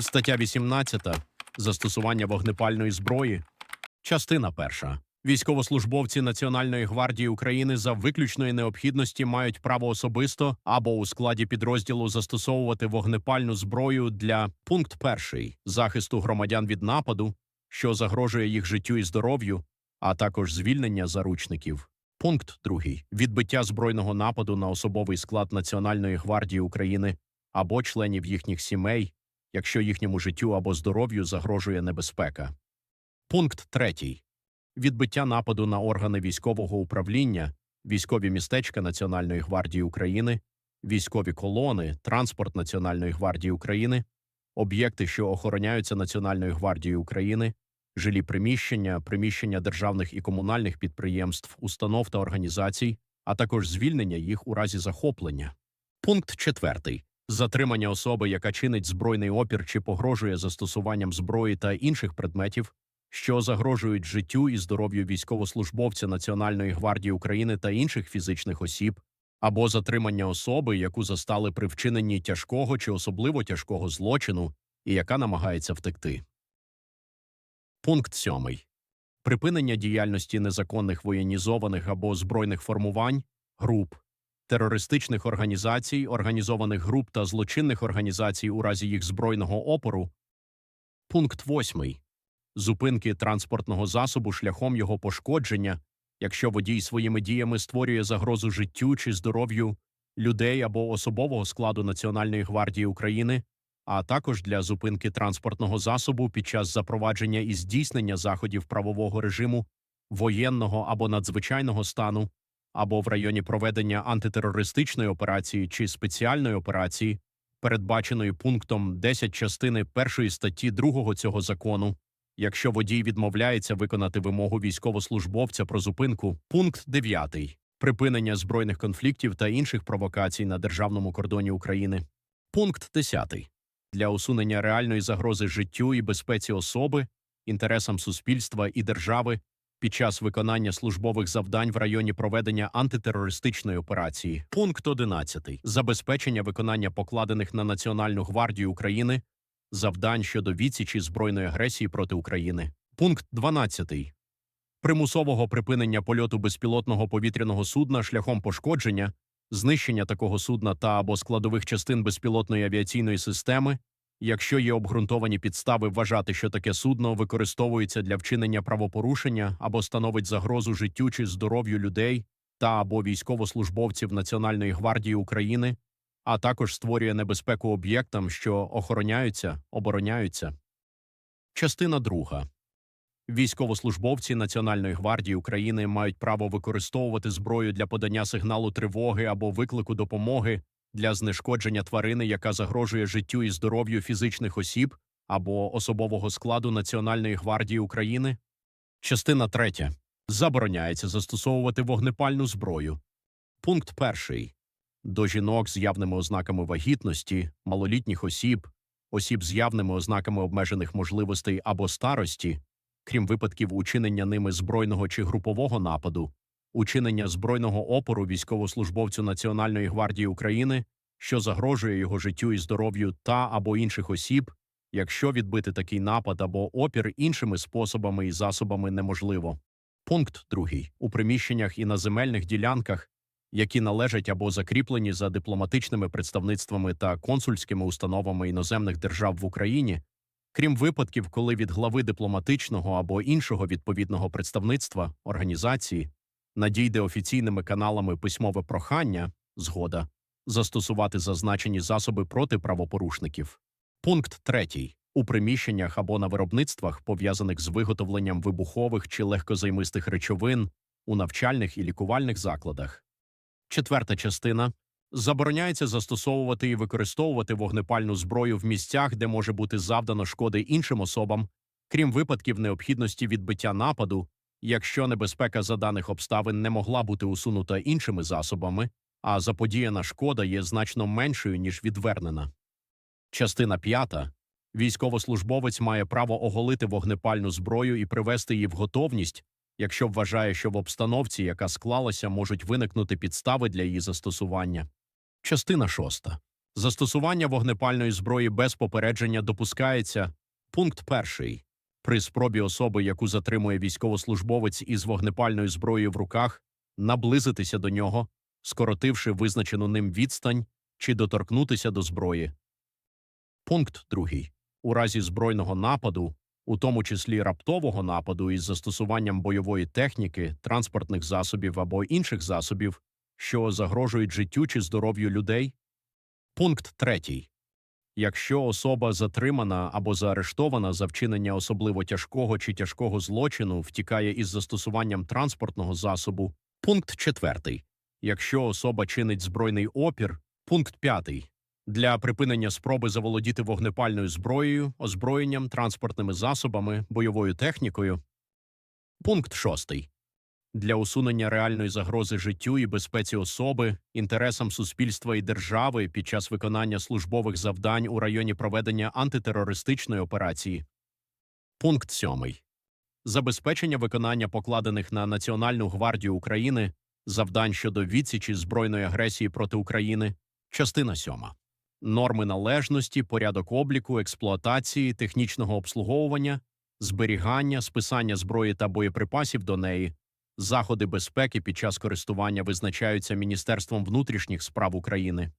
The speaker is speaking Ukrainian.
Стаття 18. Застосування вогнепальної зброї. Частина перша. Військовослужбовці Національної гвардії України за виключної необхідності мають право особисто або у складі підрозділу застосовувати вогнепальну зброю для пункт перший захисту громадян від нападу, що загрожує їх життю і здоров'ю, а також звільнення заручників. Пункт другий відбиття збройного нападу на особовий склад Національної гвардії України або членів їхніх сімей, якщо їхньому життю або здоров'ю загрожує небезпека. Пункт третій відбиття нападу на органи військового управління, військові містечка Національної гвардії України, військові колони, транспорт Національної гвардії України, об'єкти, що охороняються Національною гвардією України, жилі приміщення, приміщення державних і комунальних підприємств, установ та організацій, а також звільнення їх у разі захоплення. Пункт четвертий. Затримання особи, яка чинить збройний опір чи погрожує застосуванням зброї та інших предметів, що загрожують життю і здоров'ю військовослужбовця Національної гвардії України та інших фізичних осіб, або затримання особи, яку застали при вчиненні тяжкого чи особливо тяжкого злочину, і яка намагається втекти. Пункт сьомий. Припинення діяльності незаконних воєнізованих або збройних формувань, груп, терористичних організацій, організованих груп та злочинних організацій у разі їх збройного опору. Пункт 8. Зупинки транспортного засобу шляхом його пошкодження, якщо водій своїми діями створює загрозу життю чи здоров'ю людей або особового складу Національної гвардії України, а також для зупинки транспортного засобу під час запровадження і здійснення заходів правового режиму, воєнного або надзвичайного стану, або в районі проведення антитерористичної операції чи спеціальної операції, передбаченої пунктом 10 частини 1 статті 2 цього закону, якщо водій відмовляється виконати вимогу військовослужбовця про зупинку, пункт 9. припинення збройних конфліктів та інших провокацій на державному кордоні України, пункт 10. для усунення реальної загрози життю і безпеці особи, інтересам суспільства і держави під час виконання службових завдань в районі проведення антитерористичної операції. Пункт 11. Забезпечення виконання покладених на Національну гвардію України завдань щодо відсічі збройної агресії проти України. Пункт 12. Примусового припинення польоту безпілотного повітряного судна шляхом пошкодження, знищення такого судна та або складових частин безпілотної авіаційної системи, якщо є обґрунтовані підстави вважати, що таке судно використовується для вчинення правопорушення або становить загрозу життю чи здоров'ю людей та або військовослужбовців Національної гвардії України, а також створює небезпеку об'єктам, що охороняються, обороняються. Частина друга. Військовослужбовці Національної гвардії України мають право використовувати зброю для подання сигналу тривоги або виклику допомоги для знешкодження тварини, яка загрожує життю і здоров'ю фізичних осіб або особового складу Національної гвардії України. Частина третя. Забороняється застосовувати вогнепальну зброю. Пункт перший. До жінок з явними ознаками вагітності, малолітніх осіб, осіб з явними ознаками обмежених можливостей або старості, крім випадків учинення ними збройного чи групового нападу, учинення збройного опору військовослужбовцю Національної гвардії України, що загрожує його життю і здоров'ю та або інших осіб, якщо відбити такий напад або опір іншими способами і засобами неможливо. Пункт 2. У приміщеннях і на земельних ділянках, які належать або закріплені за дипломатичними представництвами та консульськими установами іноземних держав в Україні, крім випадків, коли від глави дипломатичного або іншого відповідного представництва організації надійде офіційними каналами письмове прохання, згода, застосувати зазначені засоби проти правопорушників. Пункт 3. У приміщеннях або на виробництвах, пов'язаних з виготовленням вибухових чи легкозаймистих речовин у навчальних і лікувальних закладах. Четверта частина забороняється застосовувати і використовувати вогнепальну зброю в місцях, де може бути завдано шкоди іншим особам, крім випадків необхідності відбиття нападу, якщо небезпека за даних обставин не могла бути усунута іншими засобами, а заподіяна шкода є значно меншою ніж відвернена. Частина п'ята. Військовослужбовець має право оголити вогнепальну зброю і привести її в готовність, якщо вважає, що в обстановці, яка склалася, можуть виникнути підстави для її застосування. Частина шоста. Застосування вогнепальної зброї без попередження допускається. Пункт перший. При спробі особи, яку затримує військовослужбовець із вогнепальною зброєю в руках, наблизитися до нього, скоротивши визначену ним відстань чи доторкнутися до зброї. Пункт другий. У разі збройного нападу, у тому числі раптового нападу із застосуванням бойової техніки, транспортних засобів або інших засобів, що загрожують життю чи здоров'ю людей. Пункт третій. Якщо особа затримана або заарештована за вчинення особливо тяжкого чи тяжкого злочину, втікає із застосуванням транспортного засобу. Пункт четвертий. Якщо особа чинить збройний опір. Пункт п'ятий. Для припинення спроби заволодіти вогнепальною зброєю, озброєнням, транспортними засобами, бойовою технікою. Пункт шостий. Для усунення реальної загрози життю і безпеці особи, інтересам суспільства і держави під час виконання службових завдань у районі проведення антитерористичної операції. Пункт сьомий. Забезпечення виконання покладених на Національну гвардію України завдань щодо відсічі збройної агресії проти України. Частина сьома. Норми належності, порядок обліку, експлуатації, технічного обслуговування, зберігання, списання зброї та боєприпасів до неї, заходи безпеки під час користування визначаються Міністерством внутрішніх справ України.